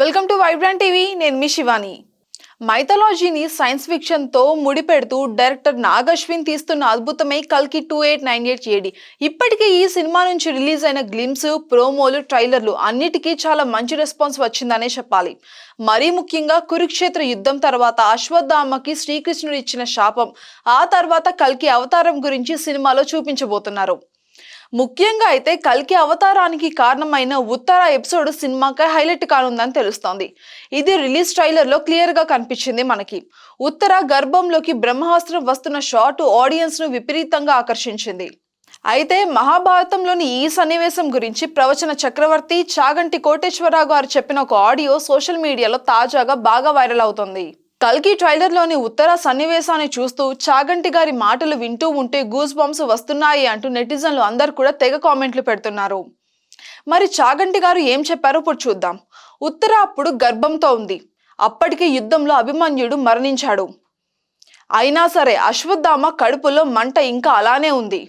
Welcome to vibrant TV నేను మీ శివాని. మైథాలజీని సైన్స్ ఫిక్షన్తో ముడిపెడుతూ డైరెక్టర్ నాగశ్విన్ తీస్తున్న అద్భుతమే కల్కి two eight nine eight AD ఇప్పటికే ఈ సినిమా నుంచి రిలీజ్ అయిన గ్లిమ్స్ ప్రోమోలు ట్రైలర్లు అన్నిటికీ చాలా మంచి రెస్పాన్స్ వచ్చిందనే చెప్పాలి. మరీ ముఖ్యంగా కురుక్షేత్ర యుద్ధం తర్వాత అశ్వత్థామకి శ్రీకృష్ణుడు ఇచ్చిన శాపం ఆ తర్వాత కల్కి అవతారం గురించి సినిమాలో చూపించబోతున్నారు. ముఖ్యంగా అయితే కల్కి అవతారానికి కారణమైన ఉత్తర ఎపిసోడ్ సినిమాకి హైలైట్ కానుందని తెలుస్తోంది. ఇది రిలీజ్ ట్రైలర్లో క్లియర్గా కనిపించింది మనకి. ఉత్తర గర్భంలోకి బ్రహ్మాస్త్రం వస్తున్న షాట్ ఆడియన్స్ను విపరీతంగా ఆకర్షించింది. అయితే మహాభారతంలోని ఈ సన్నివేశం గురించి ప్రవచన చక్రవర్తి చాగంటి కోటేశ్వరరావు గారు చెప్పిన ఒక ఆడియో సోషల్ మీడియాలో తాజాగా బాగా వైరల్ అవుతుంది. కల్కి ట్రైలర్లోని ఉత్తర సన్నివేశాన్ని చూస్తూ చాగంటి గారి మాటలు వింటూ ఉంటే గూస్ బంప్స్ వస్తున్నాయి అంటూ నెటిజన్లు అందరు కూడా తెగ కామెంట్లు పెడుతున్నారు. మరి చాగంటి గారు ఏం చెప్పారో ఇప్పుడు చూద్దాం. ఉత్తర అప్పుడు గర్భంతో ఉంది. అప్పటికే యుద్ధంలో అభిమన్యుడు మరణించాడు. అయినా సరే అశ్వత్థామ కడుపులో మంట ఇంకా అలానే ఉంది.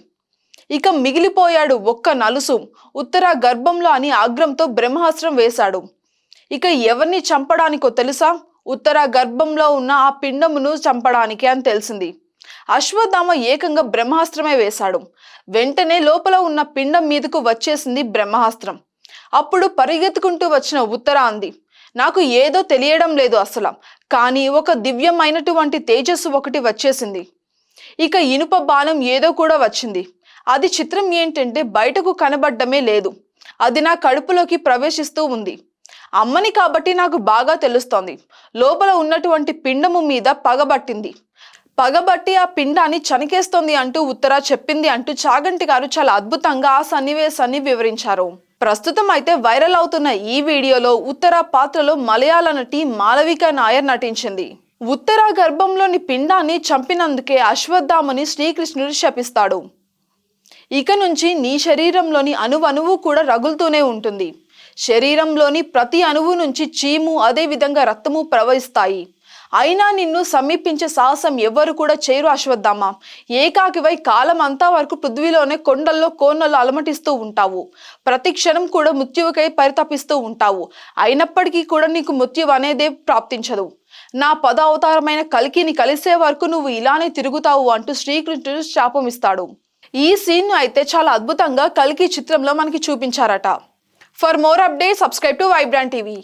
ఇక మిగిలిపోయాడు ఒక్క నలుసు. ఉత్తర గర్భంలో అని ఆగ్రంతో బ్రహ్మాస్త్రం వేశాడు. ఇక ఎవరిని చంపడానికో తెలుసా? ఉత్తర గర్భంలో ఉన్న ఆ పిండమును చంపడానికి అని తెలిసింది. అశ్వత్థామ ఏకంగా బ్రహ్మాస్త్రమే వేశాడు. వెంటనే లోపల ఉన్న పిండం మీదకు వచ్చేసింది బ్రహ్మాస్త్రం. అప్పుడు పరిగెత్తుకుంటూ వచ్చిన ఉత్తర అంది నాకు ఏదో తెలియడం లేదు అసలు కానీ ఒక దివ్యమైనటువంటి తేజస్సు ఒకటి వచ్చేసింది. ఇక ఇనుప బాణం ఏదో కూడా వచ్చింది. అది చిత్రం ఏంటంటే బయటకు కనబడ్డమే లేదు. అది నా కడుపులోకి ప్రవేశిస్తూ ఉంది. అమ్మని కాబట్టి నాకు బాగా తెలుస్తోంది. లోపల ఉన్నటువంటి పిండము మీద పగబట్టింది పగబట్టి ఆ పిండాన్ని చనికేస్తోంది అంటూ ఉత్తర చెప్పింది అంటూ చాగంటి గారు చాలా అద్భుతంగా ఆ సన్నివేశాన్ని వివరించారు. ప్రస్తుతం అయితే వైరల్ అవుతున్న ఈ వీడియోలో ఉత్తర పాత్రలో మలయాళ నటి మాలవిక నాయర్ నటించింది. ఉత్తర గర్భంలోని పిండాన్ని చంపినందుకే అశ్వత్థామని శ్రీకృష్ణుడు శపిస్తాడు. ఇక నుంచి నీ శరీరంలోని అణువణువు కూడా రగులుతూనే ఉంటుంది. శరీరంలోని ప్రతి అణువు నుంచి చీము అదే విధంగా రక్తము ప్రవహిస్తాయి. అయినా నిన్ను సమీపించే సాహసం ఎవ్వరు కూడా చేయరు అశ్వత్థామ. ఏకాకివై కాలం అంతా వరకు పృథ్వీలోనే కొండల్లో కోనలు అలమటిస్తూ ఉంటావు. ప్రతి క్షణం కూడా మృత్యువుకై పరితపిస్తూ ఉంటావు. అయినప్పటికీ కూడా నీకు మృత్యువు అనేదే ప్రాప్తించదు. నా పద అవతారమైన కలికిని కలిసే వరకు నువ్వు ఇలానే తిరుగుతావు అంటూ శ్రీకృష్ణుడు శాపం ఇస్తాడు. ఈ సీన్ అయితే చాలా అద్భుతంగా కల్కి చిత్రంలో మనకి చూపించారట. For more update subscribe to vibrant TV